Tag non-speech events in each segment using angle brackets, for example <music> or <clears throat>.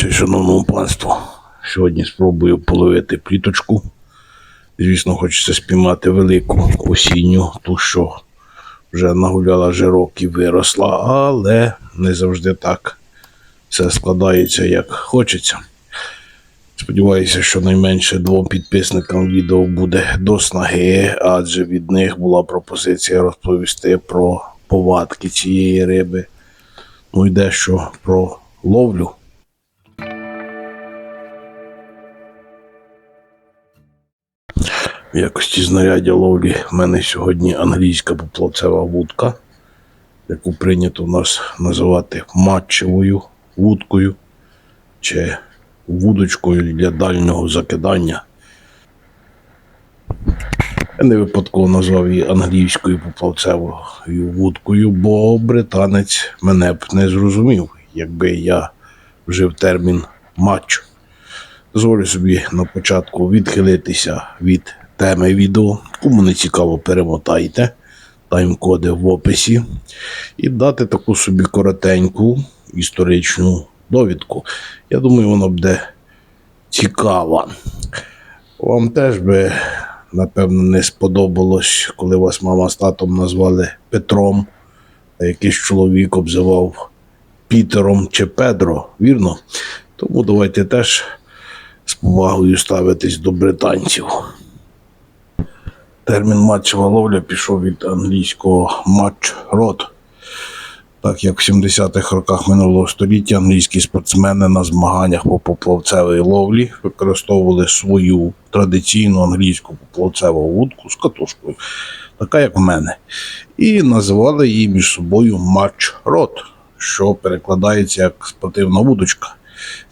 Чи, шановному панству, сьогодні спробую половити пліточку. Звісно, хочеться спіймати велику осінню, ту, що вже нагуляла жирок і виросла, але не завжди так все складається, як хочеться. Сподіваюся, що найменше двом підписникам відео буде до снаги, адже від них була пропозиція розповісти про повадки цієї риби. Ну і дещо про ловлю. В якості знаряддя ловлі в мене сьогодні англійська поплавцева вудка, яку прийнято у нас називати матчевою вудкою чи вудочкою для дальнього закидання. Я не випадково назвав її англійською поплавцевою вудкою, бо британець мене б не зрозумів, якби я вжив термін матч. Дозволю собі на початку відхилитися від теми відео. Кому не цікаво, перемотайте тайм-коди в описі і дати таку собі коротеньку історичну довідку. Я думаю, вона буде цікава. Вам теж би, напевно, не сподобалось, коли вас мама з татом назвали Петром, а якийсь чоловік обзивав Пітером чи Педро, вірно? Тому давайте теж з повагою ставитись до британців. Термін матчева ловля пішов від англійського матч рот. Так як в 70-х роках минулого століття англійські спортсмени на змаганнях по поплавцевій ловлі використовували свою традиційну англійську поплавцеву вудку з катушкою, така як в мене, і називали її між собою матч рот, що перекладається як спортивна вудочка.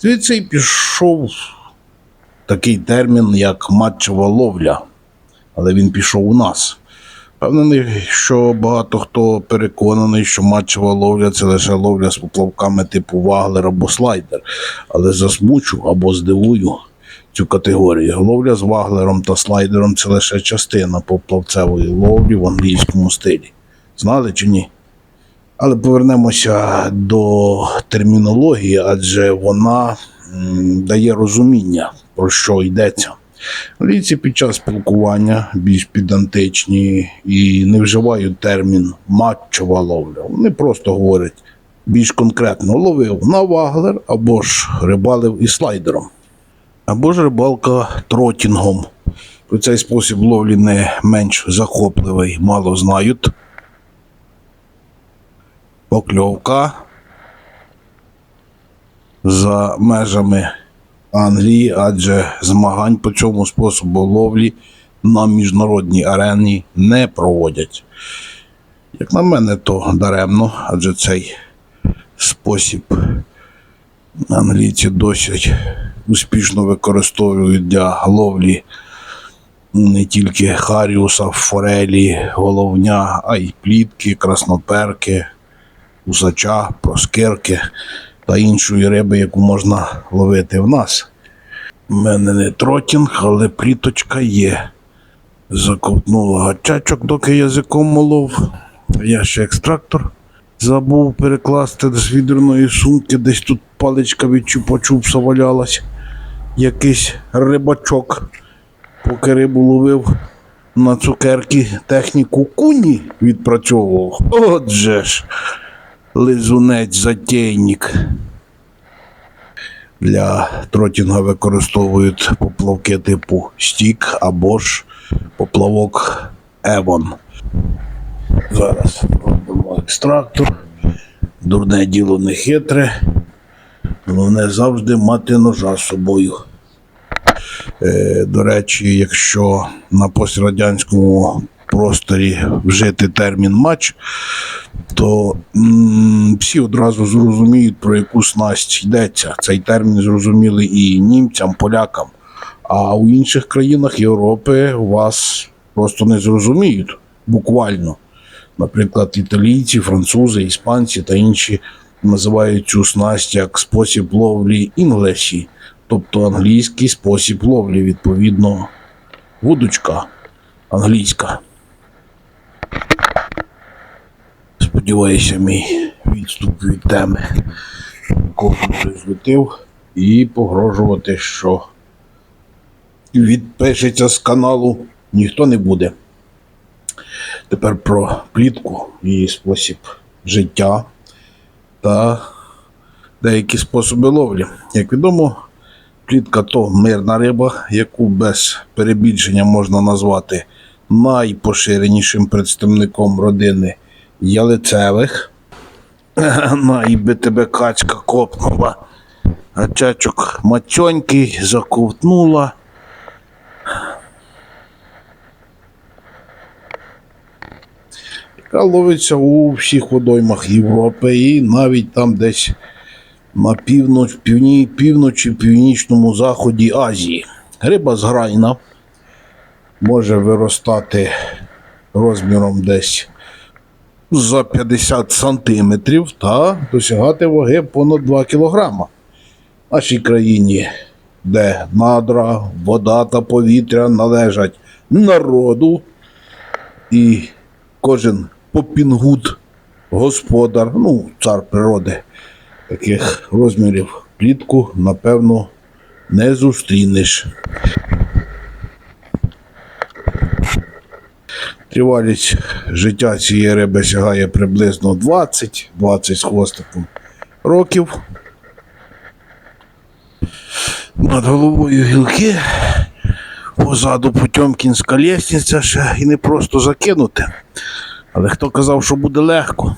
Звідси й пішов такий термін, як матчева ловля, але він пішов у нас. Впевнений, що багато хто переконаний, що матчева ловля це лише ловля з поплавками типу ваглер або слайдер, але засмучу або здивую цю категорію. Ловля з ваглером та слайдером це лише частина поплавцевої ловлі в англійському стилі. Знали чи ні? Але повернемося до термінології, адже вона м, дає розуміння, про що йдеться. Англійці під час спілкування більш підантичні і не вживають термін матчова ловля. Вони просто говорять більш конкретно ловив на ваглер або ж рибалив із слайдером, або ж рибалка тротінгом. Про цей спосіб ловлі не менш захопливий, мало знають. Покльовка за межами Англії, адже змагань по цьому способу ловлі на міжнародній арені не проводять. Як на мене, то даремно, адже цей спосіб англійці досить успішно використовують для ловлі не тільки харіуса, форелі, головня, а й плітки, красноперки, усача, проскирки та іншої риби, яку можна ловити в нас. У мене не тротінг, але пліточка є. Заковтнула гачачок, доки язиком молов. Я ще екстрактор забув перекласти з відерної сумки, десь тут паличка від чупа-чупса валялась. Якийсь рибачок, поки рибу ловив на цукерки техніку куні відпрацьовував. Отже ж лизунець затейник. Для тротінга використовують поплавки типу стік або ж поплавок Евон. Зараз робимо екстрактор. Дурне діло не хитре. Головне завжди мати ножа з собою. Е, до речі, якщо на пострадянському просторі вжити термін матч, то всі одразу зрозуміють, про яку снасть йдеться. Цей термін зрозуміли і німцям, полякам. А у інших країнах Європи вас просто не зрозуміють буквально. Наприклад, італійці, французи, іспанці та інші називають цю снасть як спосіб ловлі інглесі, тобто англійський спосіб ловлі, відповідно, вудочка англійська. Сподіваюся, мій відступ від теми кожен вже злетів. і погрожувати, що відпишеться з каналу ніхто не буде. Тепер про плітку, її спосіб життя та деякі способи ловлі. Як відомо, плітка то мирна риба, яку без перебільшення можна назвати найпоширенішим представником родини ялицевих. <laughs> Най би тебе качка копнула, а чачок мацьонький заковтнула. яка ловиться у всіх водоймах Європи і навіть там десь на півноч, півні, півночі, північному заході Азії. Риба зграйна може виростати розміром десь за 50 сантиметрів та досягати ваги понад 2 кілограма. В нашій країні, де надра, вода та повітря належать народу, і кожен попінгут, господар, ну, цар природи, таких розмірів плітку, напевно, не зустрінеш. Тривалість життя цієї риби сягає приблизно 20, 20 з хвостиком років. Над головою гілки, позаду Потьомкінська лестниця ще і не просто закинути. Але хто казав, що буде легко?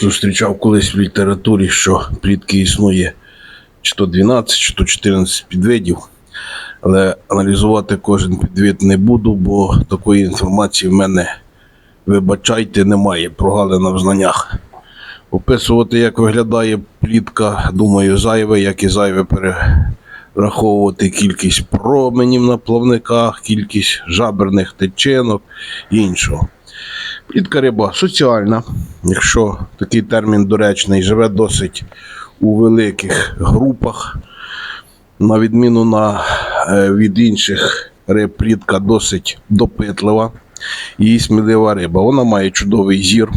Зустрічав колись в літературі, що плітки існує чи то 12, чи то 14 підвидів. Але аналізувати кожен підвид не буду, бо такої інформації в мене, вибачайте, немає, прогалина в знаннях. Описувати, як виглядає плітка, думаю, зайве, як і зайве перераховувати кількість променів на плавниках, кількість жаберних течинок і іншого. Плітка риба соціальна, якщо такий термін доречний, живе досить у великих групах. На відміну на, від інших риб, плітка досить допитлива і смілива риба. Вона має чудовий зір.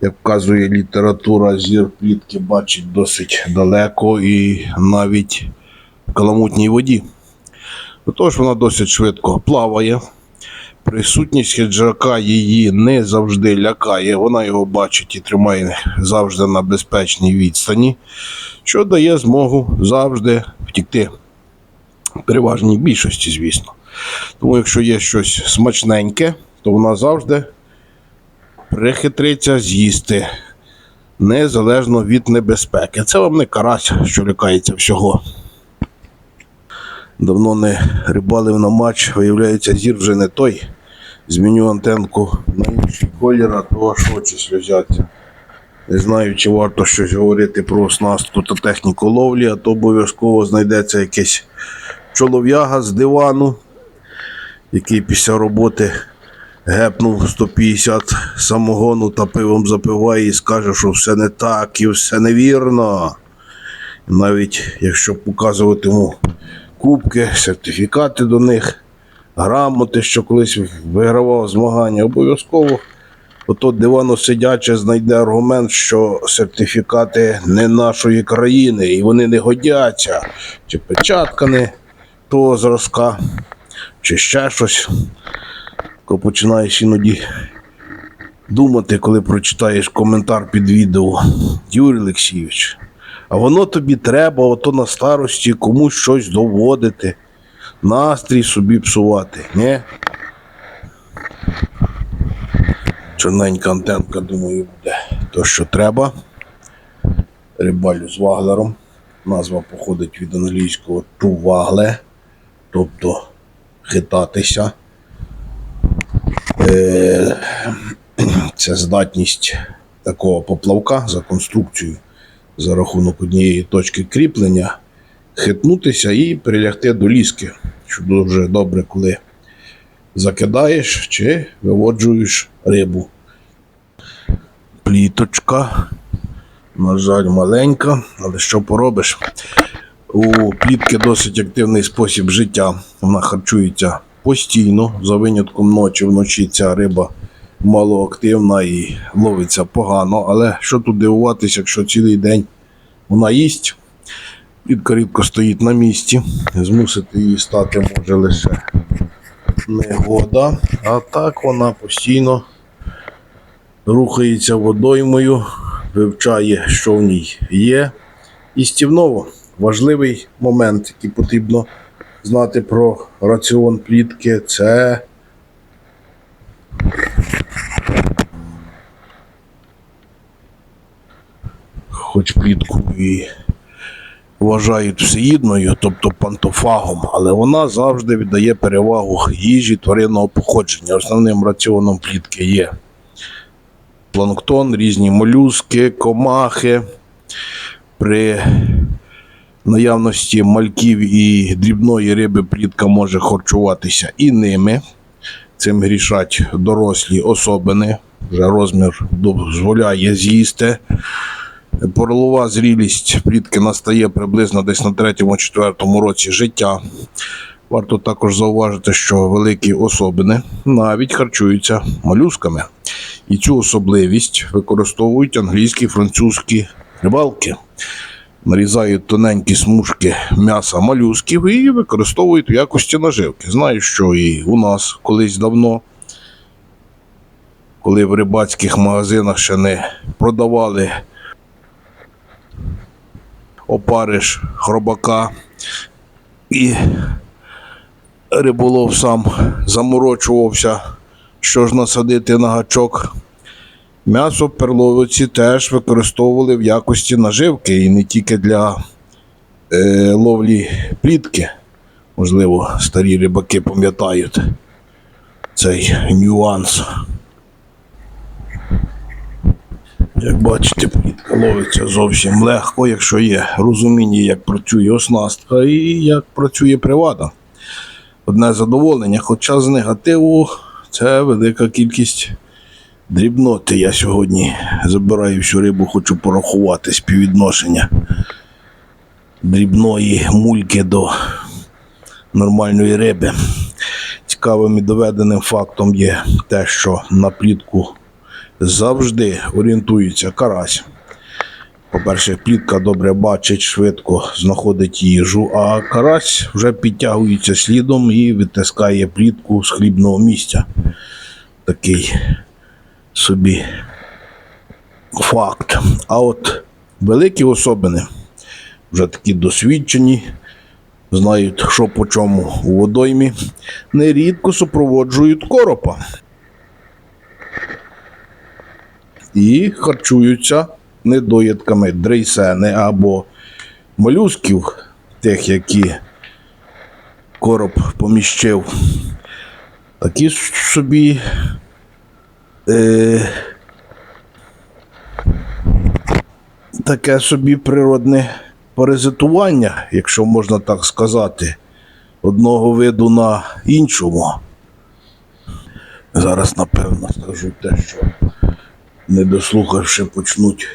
Як вказує література, зір плітки бачить досить далеко і навіть в каламутній воді. До того ж, вона досить швидко плаває. Присутність хиджака її не завжди лякає. Вона його бачить і тримає завжди на безпечній відстані, що дає змогу завжди втікти. Переважній більшості, звісно. Тому, якщо є щось смачненьке, то вона завжди прихитриться з'їсти, незалежно від небезпеки. Це вам не карась, що лякається всього. Давно не рибалив на матч, виявляється, зір вже не той. Зміню антенку на інший колір, а то аж очі сльозяться. Не знаю, чи варто щось говорити про оснастку та техніку ловлі, а то обов'язково знайдеться якийсь чолов'яга з дивану, який після роботи гепнув 150 самогону та пивом запиває і скаже, що все не так і все невірно. Навіть якщо показувати йому кубки, сертифікати до них, грамоти, що колись вигравав змагання, обов'язково ото дивано сидяче знайде аргумент, що сертифікати не нашої країни і вони не годяться, чи печатка не того зразка, чи ще щось. Коли починаєш іноді думати, коли прочитаєш коментар під відео, Юрій Олексійович, а воно тобі треба, ото на старості комусь щось доводити, настрій собі псувати, ні? Чорненька антенка, думаю, буде то, що треба. Рибалю з ваглером. Назва походить від англійського to waggle, тобто хитатися. Е, Це здатність такого поплавка за конструкцією за рахунок однієї точки кріплення хитнутися і прилягти до ліски, що дуже добре, коли закидаєш чи виводжуєш рибу. Пліточка, на жаль, маленька, але що поробиш? У плітки досить активний спосіб життя. Вона харчується постійно, за винятком ночі вночі ця риба малоактивна і ловиться погано. Але що тут дивуватися, якщо цілий день вона їсть. Плітка рідко стоїть на місці. Змусити її стати може лише негода. А так вона постійно рухається водоймою, вивчає, що в ній є. І стівново важливий момент, який потрібно знати про раціон плітки, це хоч плітку і вважають всеїдною, тобто пантофагом, але вона завжди віддає перевагу їжі тваринного походження. Основним раціоном плітки є планктон, різні молюски, комахи. При наявності мальків і дрібної риби плітка може харчуватися і ними. Цим грішать дорослі особини. Вже розмір дозволяє з'їсти. Поролова зрілість плітки настає приблизно десь на третьому-четвертому році життя. Варто також зауважити, що великі особини навіть харчуються молюсками. І цю особливість використовують англійські і французькі рибалки. Нарізають тоненькі смужки м'яса молюсків і використовують в якості наживки. Знаю, що і у нас колись давно, коли в рибацьких магазинах ще не продавали опариш хробака і риболов сам заморочувався, що ж насадити на гачок. М'ясо перловиці теж використовували в якості наживки і не тільки для е, ловлі плітки. Можливо, старі рибаки пам'ятають цей нюанс. Як бачите, плітка ловиться зовсім легко, якщо є розуміння, як працює оснастка і як працює привада. Одне задоволення, хоча з негативу це велика кількість дрібноти. Я сьогодні забираю всю рибу, хочу порахувати співвідношення дрібної мульки до нормальної риби. Цікавим і доведеним фактом є те, що на плітку завжди орієнтується карась. По-перше, плітка добре бачить, швидко знаходить їжу, а карась вже підтягується слідом і витискає плітку з хлібного місця. Такий собі факт. А от великі особини, вже такі досвідчені, знають, що по чому у водоймі, нерідко супроводжують коропа. і харчуються недоїдками дрейсени або молюсків, тих, які короб поміщив. Такі собі е, таке собі природне паразитування, якщо можна так сказати, одного виду на іншому. Зараз, напевно, скажу те, що не дослухавши, почнуть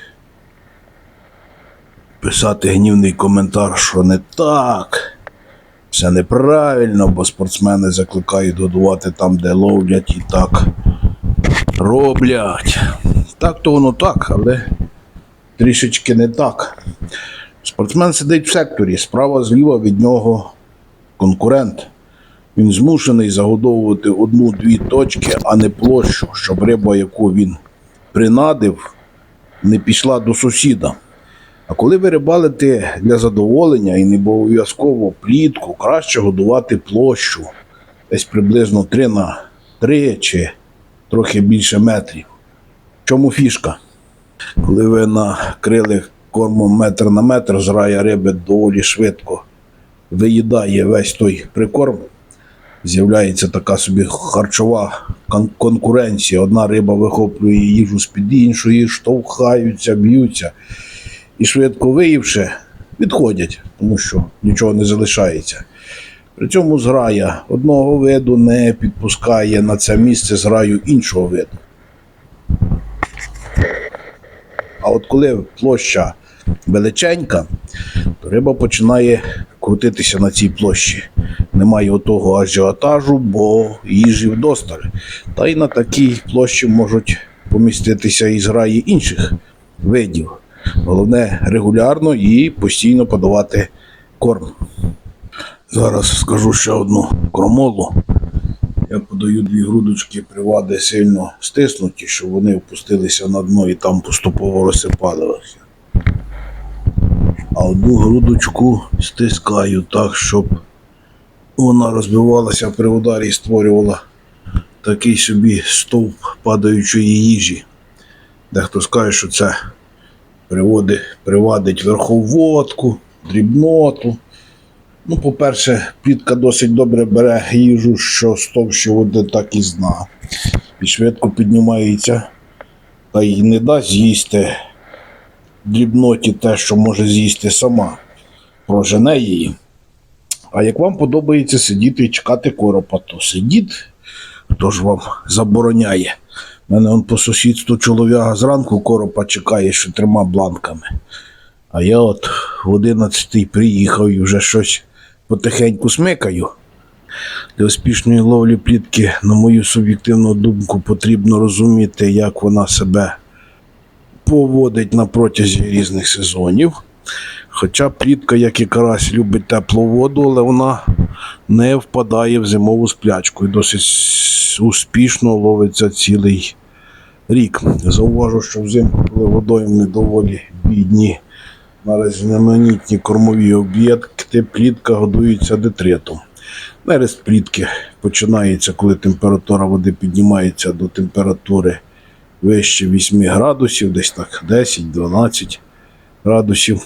писати гнівний коментар, що не так, все неправильно, бо спортсмени закликають годувати там, де ловлять, і так роблять. Так то воно так, але трішечки не так. Спортсмен сидить в секторі, справа зліва від нього конкурент. Він змушений загодовувати одну-дві точки, а не площу, щоб риба, яку він принадив, не пішла до сусіда. А коли ви рибалите для задоволення і не обов'язково плітку, краще годувати площу десь приблизно 3 на 3 чи трохи більше метрів. Чому фішка? Коли ви накрили кормом метр на метр, зрая риби доволі швидко виїдає весь той прикорм, з'являється така собі харчова кон- конкуренція. Одна риба вихоплює їжу з-під іншої, штовхаються, б'ються. І швидко виївши, відходять, тому що нічого не залишається. При цьому зграя одного виду не підпускає на це місце зграю іншого виду. А от коли площа величенька, то риба починає крутитися на цій площі. Немає отого ажіотажу, бо їжі вдосталь. Та й на такій площі можуть поміститися і зграї інших видів. Головне регулярно і постійно подавати корм. Зараз скажу ще одну кромолу. Я подаю дві грудочки привади сильно стиснуті, щоб вони опустилися на дно і там поступово розсипалися. А одну грудочку стискаю так, щоб вона розбивалася при ударі і створювала такий собі стовп падаючої їжі. Дехто скаже, що це приводить, привадить верховодку, дрібноту. Ну, по-перше, плітка досить добре бере їжу, що з товщі води так і зна. І швидко піднімається та й не дасть з'їсти дрібноті те, що може з'їсти сама. Прожене її. А як вам подобається сидіти і чекати коропа, то сидіть, хто ж вам забороняє. У мене он по сусідству чолов'яга зранку коропа чекає, що трьома бланками. А я от в 11-й приїхав і вже щось потихеньку смикаю. Для успішної ловлі плітки, на мою суб'єктивну думку, потрібно розуміти, як вона себе поводить на протязі різних сезонів. Хоча плітка, як і карась, любить теплу воду, але вона не впадає в зимову сплячку і досить успішно ловиться цілий рік. Зауважу, що взимку, водойми доволі бідні на різноманітні кормові об'єкти, плітка годується детритом. Нерест плітки починається, коли температура води піднімається до температури вище 8 градусів, десь так 10-12 градусів.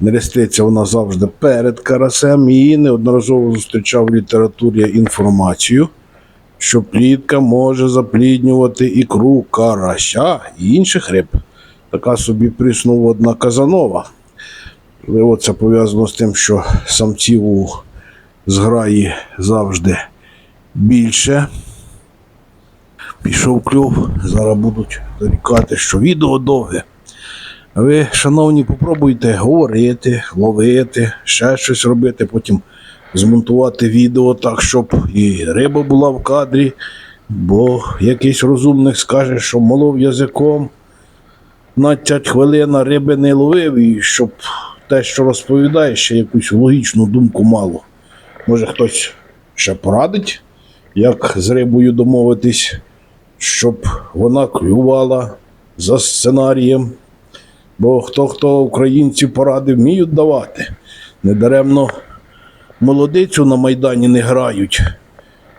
Нереститься вона завжди перед карасем і неодноразово зустрічав в літературі інформацію, що плітка може запліднювати ікру карася і інших риб. Така собі прісноводна казанова. Можливо, це пов'язано з тим, що самців у зграї завжди більше. Пішов кльов, зараз будуть дорікати, що відео довге. Ви, шановні, попробуйте говорити, ловити, ще щось робити, потім змонтувати відео так, щоб і риба була в кадрі, бо якийсь розумник скаже, що молов язиком, натять хвилина риби не ловив, і щоб те, що розповідає, ще якусь логічну думку мало. Може хтось ще порадить, як з рибою домовитись, щоб вона клювала за сценарієм. Бо хто хто українці поради вміють давати. Недаремно молодицю на Майдані не грають,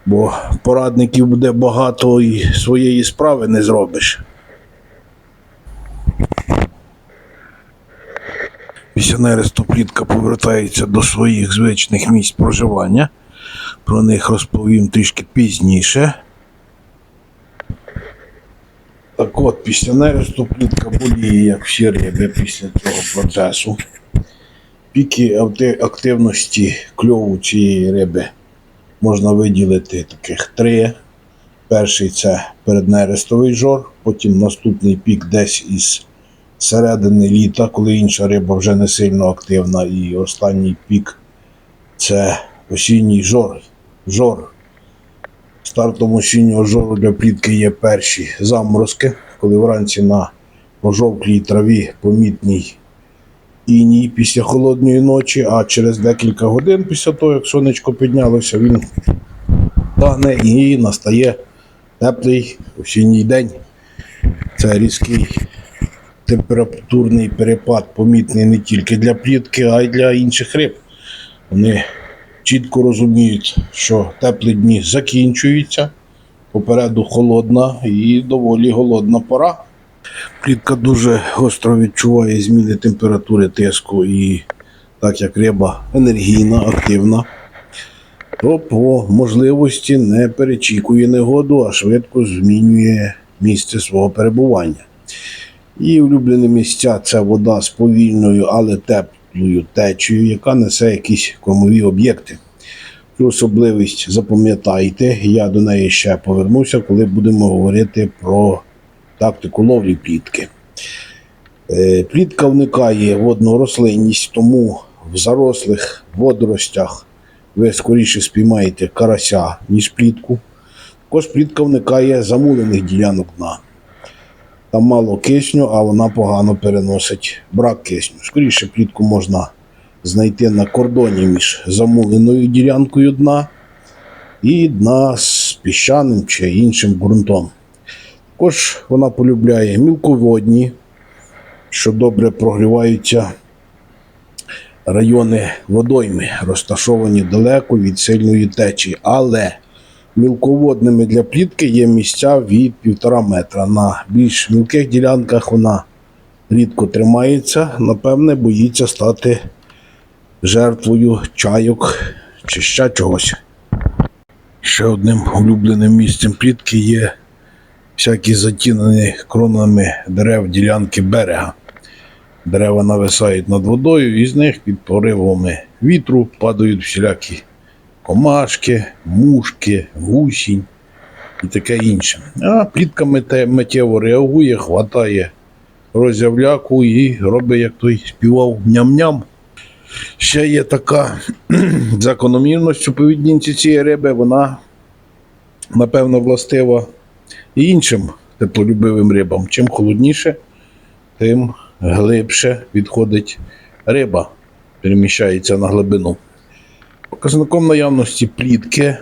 бо порадників буде багато і своєї справи не зробиш. Після нересту плітка повертається до своїх звичних місць проживання. Про них розповім трішки пізніше. Так от, після нересту плітка боліє, як всі риби після цього процесу. Піки активності кльову цієї риби можна виділити таких три. Перший це переднерестовий жор, потім наступний пік десь із середини літа, коли інша риба вже не сильно активна, і останній пік це осінній жор. жор. Стартом осіннього жору для плітки є перші заморозки, коли вранці на пожовклій траві помітній іній після холодної ночі, а через декілька годин після того, як сонечко піднялося, він тане і настає теплий осінній день. Це різкий температурний перепад помітний не тільки для плітки, а й для інших риб. Вони чітко розуміють, що теплі дні закінчуються, попереду холодна і доволі голодна пора. Плітка дуже гостро відчуває зміни температури тиску і так як риба енергійна, активна, то по можливості не перечікує негоду, а швидко змінює місце свого перебування. Її улюблені місця це вода з повільною, але теплою течією, яка несе якісь кормові об'єкти. Цю особливість запам'ятайте, я до неї ще повернуся, коли будемо говорити про тактику ловлі плітки. Е, Плітка вникає водну рослинність, тому в зарослих водоростях ви скоріше спіймаєте карася, ніж плітку. Також плітка вникає замулених ділянок дна. Там мало кисню, а вона погано переносить брак кисню. Скоріше плітку можна знайти на кордоні між замуленою ділянкою дна і дна з піщаним чи іншим ґрунтом. Також вона полюбляє мілководні, що добре прогріваються райони водойми, розташовані далеко від сильної течії. Але мілководними для плітки є місця від півтора метра. На більш мілких ділянках вона рідко тримається, напевне, боїться стати жертвою чайок чи ще чогось. Ще одним улюбленим місцем плітки є всякі затінені кронами дерев ділянки берега. Дерева нависають над водою, і з них під поривами вітру падають всілякі комашки, мушки, гусінь і таке інше. А плітка миттєво реагує, хватає роззявляку і робить, як той співав ням-ням. Ще є така <clears throat> закономірність у поведінці цієї риби, вона, напевно, властива і іншим теплолюбивим рибам. Чим холодніше, тим глибше відходить риба, переміщається на глибину. Показником наявності плітки,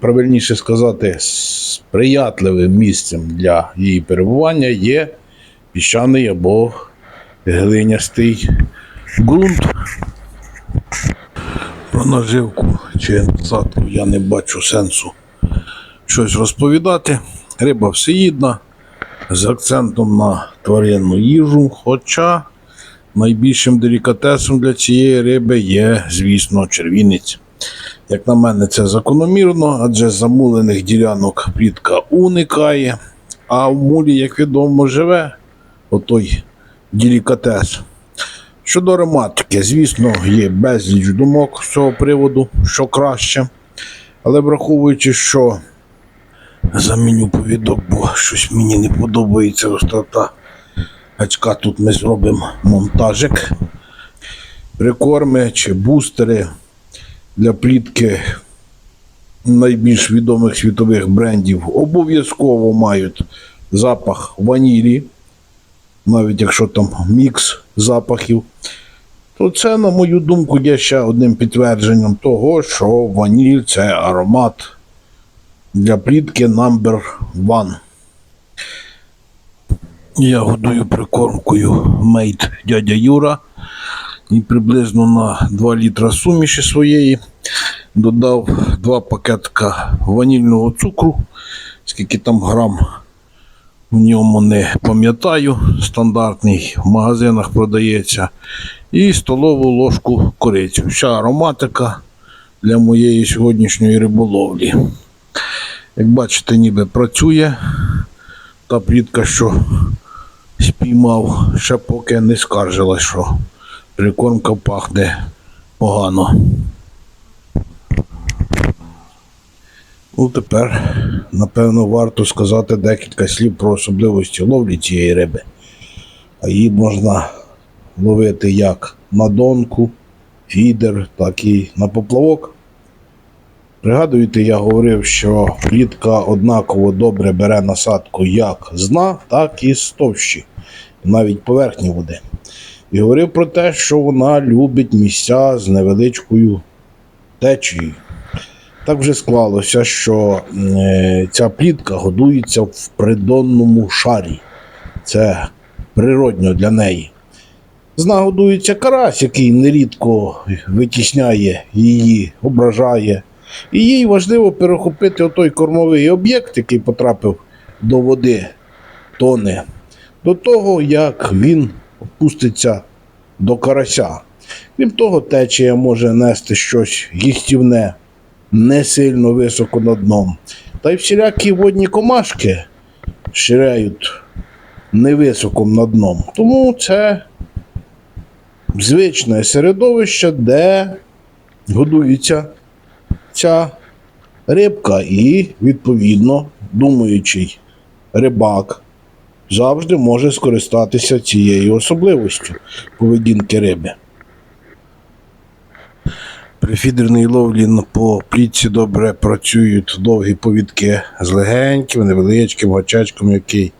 правильніше сказати, сприятливим місцем для її перебування є піщаний або глинястий ґрунт. Про наживку чи насадку я не бачу сенсу щось розповідати. Риба всеїдна з акцентом на тваринну їжу, хоча найбільшим делікатесом для цієї риби є, звісно, червінець. Як на мене, це закономірно, адже замулених ділянок плітка уникає, а в мулі, як відомо, живе отой делікатес. Щодо ароматики, звісно, є безліч думок з цього приводу, що краще. Але враховуючи, що заміню повідок, бо щось мені не подобається острота гачка, тут ми зробимо монтажик. Прикорми чи бустери для плітки найбільш відомих світових брендів обов'язково мають запах ванілі, навіть якщо там мікс запахів, то це, на мою думку, є ще одним підтвердженням того, що ваніль це аромат для плітки number one. Я годую прикормкою мейт дядя Юра і приблизно на 2 літра суміші своєї додав 2 пакетка ванільного цукру, скільки там грам в ньому не пам'ятаю, стандартний в магазинах продається, і столову ложку корицю. Вся ароматика для моєї сьогоднішньої риболовлі. Як бачите, ніби працює. Та плітка, що спіймав, ще поки не скаржила, що прикормка пахне погано. Ну, тепер, напевно, варто сказати декілька слів про особливості ловлі цієї риби. А її можна ловити як на донку, фідер, так і на поплавок. Пригадуєте, я говорив, що плітка однаково добре бере насадку як з дна, так і з товщі, навіть поверхні води. І говорив про те, що вона любить місця з невеличкою течією. Так вже склалося, що е, ця плітка годується в придонному шарі. Це природньо для неї. З дна годується карась, який нерідко витісняє її, ображає. І їй важливо перехопити отой кормовий об'єкт, який потрапив до води, тоне, до того, як він опуститься до карася. Крім того, течія може нести щось їстівне, не сильно високо над дном. Та й всілякі водні комашки ширяють невисоко над дном. Тому це звичне середовище, де годується ця рибка, і, відповідно, думаючий рибак завжди може скористатися цією особливістю поведінки риби. При фідерній ловлі по плітці добре працюють довгі повідки з легеньким, невеличким гачечком, який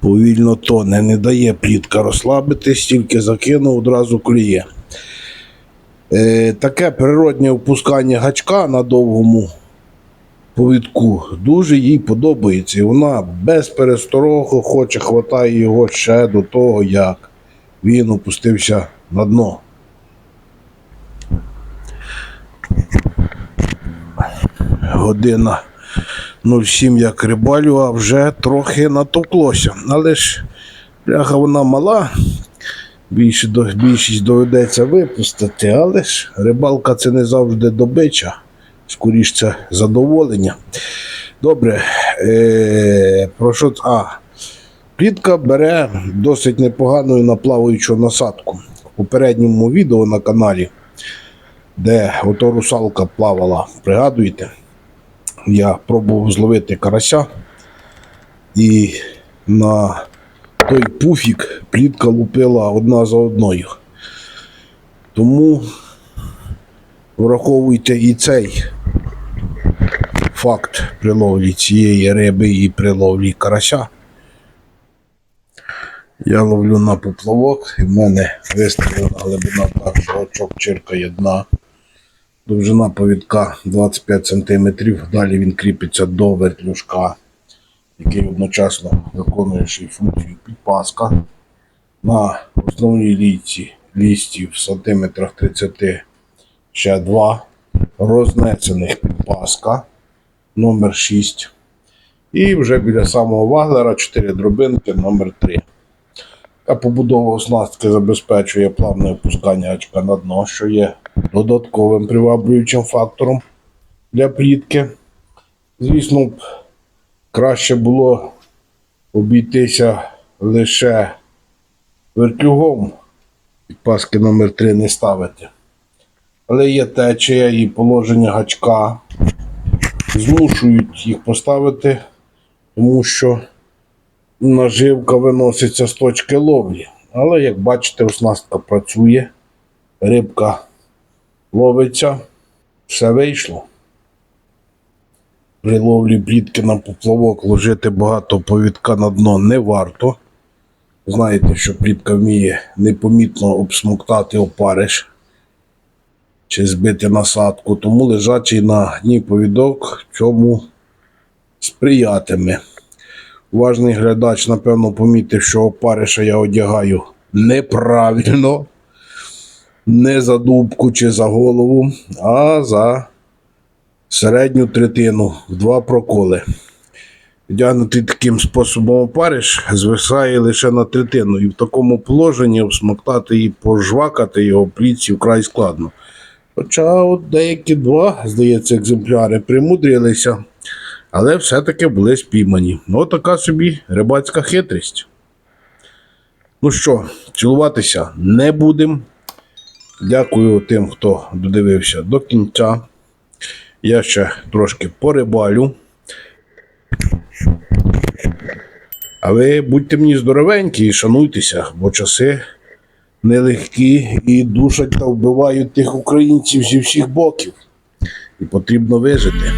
Повільно тоне, не дає плітка розслабитись, тільки закинув, одразу клює. Е, таке природнє опускання гачка на довгому повідку дуже їй подобається. І вона без пересторогу хоче, хватає його ще до того, як він опустився на дно. Година 07 як рибалю, а вже трохи натовклося. Але ж бляха вона мала, більшість доведеться випустити, але ж рибалка це не завжди добича, скоріш це задоволення. Добре, е, про що а, Плітка бере досить непогану наплаваючу насадку. У попередньому відео на каналі, де ото русалка плавала, пригадуєте, я пробував зловити карася і на той пуфік плітка лупила одна за одною. Тому враховуйте і цей факт при ловлі цієї риби і при ловлі карася. Я ловлю на поплавок, і в мене виставлена глибина так, що очок чиркає дна. Довжина повідка 25 см. Далі він кріпиться до вертлюжка, який одночасно виконує ще й функцію підпаска. На основній лійці лісті в сантиметрах 30 ще два рознесених підпаска номер 6. І вже біля самого ваглера 4 дробинки номер 3. А побудова оснастки забезпечує плавне опускання очка на дно, що є додатковим приваблюючим фактором для плітки. Звісно, краще було обійтися лише вертюгом, підпаски номер 3 не ставити. Але є течія і положення гачка змушують їх поставити, тому що наживка виноситься з точки ловлі. Але як бачите, оснастка працює, рибка ловиться, все вийшло. При ловлі плітки на поплавок ложити багато повідка на дно не варто. Знаєте, що плітка вміє непомітно обсмоктати опариш чи збити насадку, тому лежачий на дні повідок цьому сприятиме. Уважний глядач, напевно, помітив, що опариша я одягаю неправильно, не за дубку чи за голову, а за середню третину в два проколи. Вдягнутий таким способом опариш звисає лише на третину, і в такому положенні обсмоктати і пожвакати його плітці вкрай складно. Хоча от деякі два, здається, екземпляри примудрилися але все-таки були спіймані. Ну, така собі рибацька хитрість. Ну що, цілуватися не будемо. Дякую тим, хто додивився до кінця. Я ще трошки порибалю. А ви будьте мені здоровенькі і шануйтеся, бо часи нелегкі і душать та вбивають тих українців зі всіх боків. І потрібно вижити.